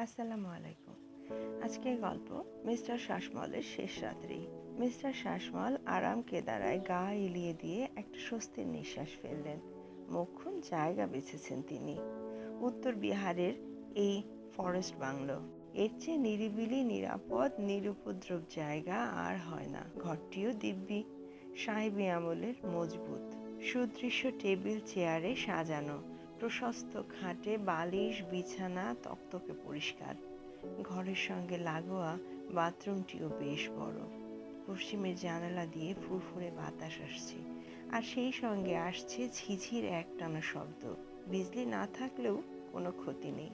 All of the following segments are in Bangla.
আসসালামু আলাইকুম। আজকের গল্প মিস্টার শাসমলের শেষ রাত্রি। মিস্টার শাসমল আরাম কেদারায় গা এলিয়ে দিয়ে একটা স্বস্তির নিঃশ্বাস ফেললেন। মোক্ষম জায়গা বেছেছেন তিনি। উত্তর বিহারের এই ফরেস্ট বাংলো। এর চেয়ে নিরিবিলি, নিরাপদ, নিরুপদ্রব জায়গা আর হয় না। ঘরটিও দিব্যি, সাহেবী আমলের মজবুত। সুদৃশ্য টেবিল, চেয়ারে সাজানো। প্রশস্ত খাটে বালিশ, বিছানা, তক্তকে পরিষ্কার। ঘরের সঙ্গে লাগোয়া বাথরুমটিও বেশ বড়। পশ্চিমের জানালা দিয়ে ফুরফুরে বাতাস আসছে। আর সেই সঙ্গে আসছে ঝিঝির একটানা শব্দ। বিজলি না থাকলেও কোনো ক্ষতি নেই।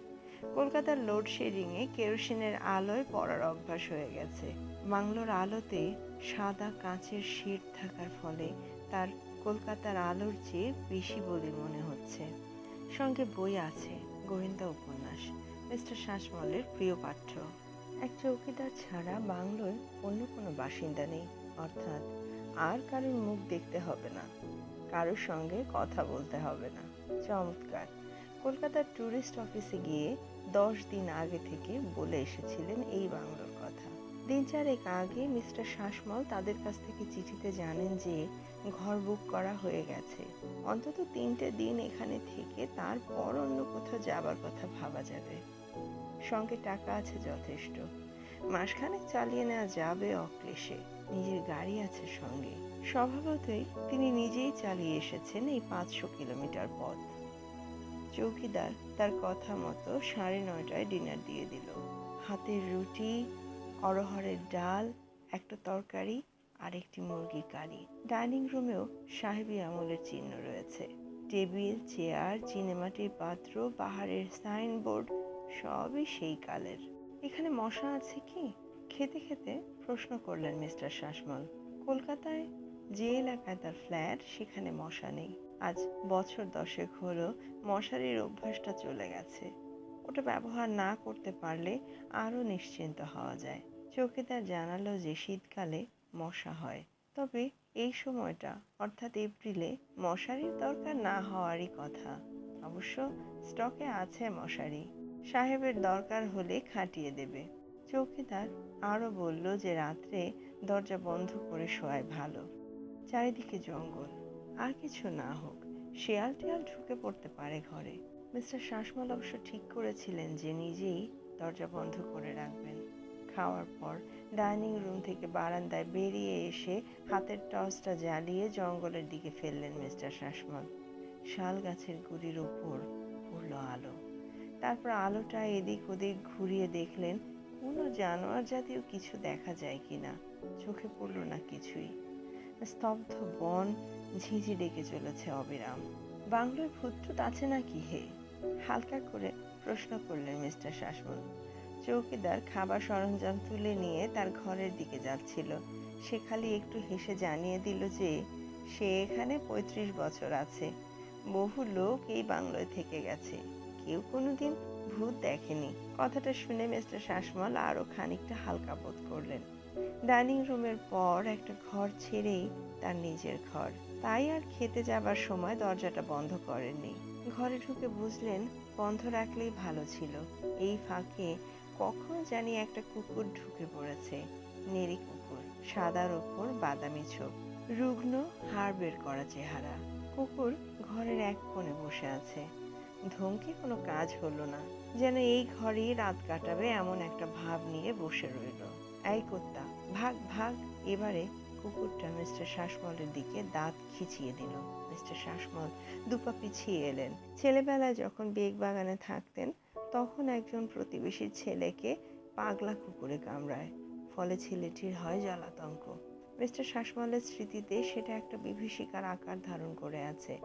কলকাতার লোডশেডিংয়ে কেরোসিনের আলোয় পড়ার অভ্যাস হয়ে গেছে। বাংলোর আলোতে সাদা কাঁচের শিট থাকার ফলে তার কলকাতার আলোর চেয়ে বেশি বলে মনে হচ্ছে। সঙ্গে বই আছে, গোয়েন্দা উপন্যাস। মিস্টার শাসমলের প্রিয় পাঠ্য। এক চৌকিদার ছাড়া বাংলোয় অন্য কোনো বাসিন্দা নেই, অর্থাৎ আর কারোর মুখ দেখতে হবে না, কারোর সঙ্গে কথা বলতে হবে না। চমৎকার। কলকাতার ট্যুরিস্ট অফিসে গিয়ে দশ দিন আগে থেকে বলে এসেছিলেন এই বাংলোর কথা। দিন চারেক আগে মিস্টার শাসমল তাদের কাছ থেকে চিঠিতে জানেন যে ঘর বুক করা হয়ে গেছে। অন্তত তিনটে দিন এখানে থেকে তারপর অন্য কোথাও যাবার কথা ভাবা যাবে। সঙ্গে টাকা আছে যথেষ্ট। মাসখানেক চালিয়ে নেওয়া যাবে অক্লেশে। নিজের গাড়ি আছে সঙ্গে। স্বভাবতই তিনি নিজেই চালিয়ে এসেছেন এই পাঁচশো কিলোমিটার পথ। চৌকিদার তার কথা মতো সাড়ে নয়টায় ডিনার দিয়ে দিল। হাতের রুটি অরহরের ডাল, একটা তরকারি আর একটি মুরগির কারি। ডাইনিং রুমেও সাহেবী আমলের চিহ্ন রয়েছে। টেবিল, চেয়ার, চিনেমাটির পাত্র, পাহাড়ের সাইনবোর্ড, সবই সেই কালের। এখানে মশা আছে কি? খেতে খেতে প্রশ্ন করলেন মিস্টার শাসমল। কলকাতায় যে এলাকায় তার ফ্ল্যাট, সেখানে মশা নেই। আজ বছর দশেক হলো মশারির অভ্যাসটা চলে গেছে। ওটা ব্যবহার না করতে পারলে আরও নিশ্চিন্ত হওয়া যায়। চৌকিদার জানালো যে শীতকালে মশা হয়। তবে এই সময়টা, অর্থাৎ এপ্রিলে, মশারির দরকার না হওয়ারই কথা। অবশ্য স্টকে আছে মশারি। সাহেবের দরকার হলে খাটিয়ে দেবে। চৌকিদার আরও বলল যে রাত্রে দরজা বন্ধ করে শোয়ায় ভালো। চারিদিকে জঙ্গল। আর কিছু না হোক শেয়াল টেয়াল ঢুকে পড়তে পারে ঘরে। মিস্টার শাসমল অবশ্য ঠিক করেছিলেন যে নিজেই দরজা বন্ধ করে রাখবেন। খাওয়ার পর ডাইনিং রুম থেকে বারান্দায় বেরিয়ে এসে হাতের টর্চটা জ্বালিয়ে জঙ্গলের দিকে ফেললেন মিস্টার শাসমল। শাল গাছের গুড়ির উপর পড়ল আলো। তারপর আলোটা এদিক ওদিক ঘুরিয়ে দেখলেন, কোনো জানোয়ার জাতীয় কিছু দেখা যায় কিনা, চোখে পড়ল না কিছুই। স্তব্ধ বন ঝিঝি ডেকে চলেছে অবিরাম। বাংলোয় ভূতটুত আছে নাকি হে? হালকা করে প্রশ্ন করলেন মিস্টার শাসমল। চৌকিদার খাবার সরঞ্জাম তুলে নিয়ে তার ঘরের দিকে যাচ্ছিল। সে খালি একটু হেসে জানিয়ে দিল যে, সে এখানে পঁয়ত্রিশ বছর আছে। বহু লোক এই বাংলোয় থেকে গেছে। কেউ কোনোদিন ভূত দেখেনি। কথাটা শুনে মিস্টার শাসমল আরও খানিকটা হালকা বোধ করলেন। ডাইনিং রুমের পর একটা ঘর ছেড়েই তার নিজের ঘর। তাই আর খেতে যাবার সময় দরজাটা বন্ধ করেননি। ঘরে ঢুকে বুঝলেন, বন্ধ রাখলেই ভালো ছিল। এই ফাঁকে কখন জানি একটা কুকুর ঢুকে পড়েছে। নেড়ি কুকুর সাদার ওপর বাদামি ছোপ, রুগ্ন, হাড় বের করা চেহারা। কুকুর ঘরের এক কোণে বসে আছে। ধমকে কোনো কাজ হলো না। যেন এই ঘরেই রাত কাটাবে এমন একটা ভাব নিয়ে বসে রইল। এই কুত্তা, ভাগ ভাগ, এবারে কুকুরটা মিস্টার শাসমলের দিকে দাঁত খিচিয়ে দিল। মিস্টার শাসমল দুপা পিছিয়ে এলেন। ছেলেবেলায় যখন বেগ বাগানে থাকতেন, তখন একজন প্রতিবেশীর ছেলেকে পাগলা কুকুরে কামড়ায়, ফলে ছেলেটির হয় জলাতঙ্ক মিস্টার শাসমলের স্মৃতিতে সেটা একটা বিভীষিকার আকার ধারণ করে আছে।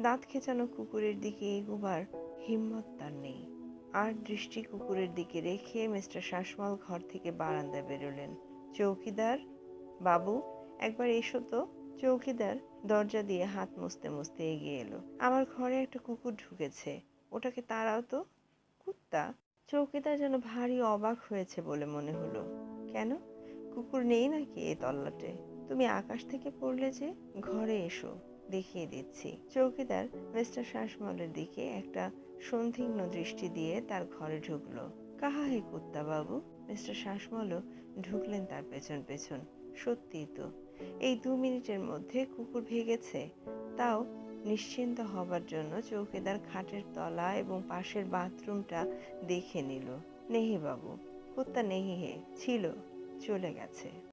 দাঁত খেচানো কুকুরের দিকে এগোবার হিম্মত তার নেই। আর দৃষ্টি কুকুরের দিকে রেখে মিস্টার শাসমল ঘর থেকে বারান্দায় বেরোলেন। চৌকিদার বাবু, একবার এসো তো। চৌকিদার দরজা দিয়ে হাত মুছতে মুছতে এগিয়ে এলো। আমার ঘরে একটা কুকুর ঢুকেছে। ওটাকে তাড়াও তো। কুত্তা, চৌকিদার যেন ভারী অবাক হয়েছে বলে মনে হলো। কেন? কুকুর নেই নাকি এ তল্লাটে? তুমি আকাশ থেকে পড়লে যে, ঘরে এসো, দেখিয়ে দিচ্ছি। চৌকিদার মিস্টার শাসমলের দিকে একটা সন্দিগ্ন দৃষ্টি দিয়ে তার ঘরে ঢুকলো। কাহা হে কুত্তা বাবু? মিস্টার শাসমলও ঢুকলেন তার পেছন পেছন। সত্যিই তো। এই দু মিনিটের মধ্যে কুকুর ভেগেছে। তাও নিশ্চিন্ত হবার জন্য চৌকিদার খাটের তলা এবং পাশের বাথরুমটা দেখে নিল। নেহি বাবু কুত্তা নেহি হে, ছিল, চলে গেছে।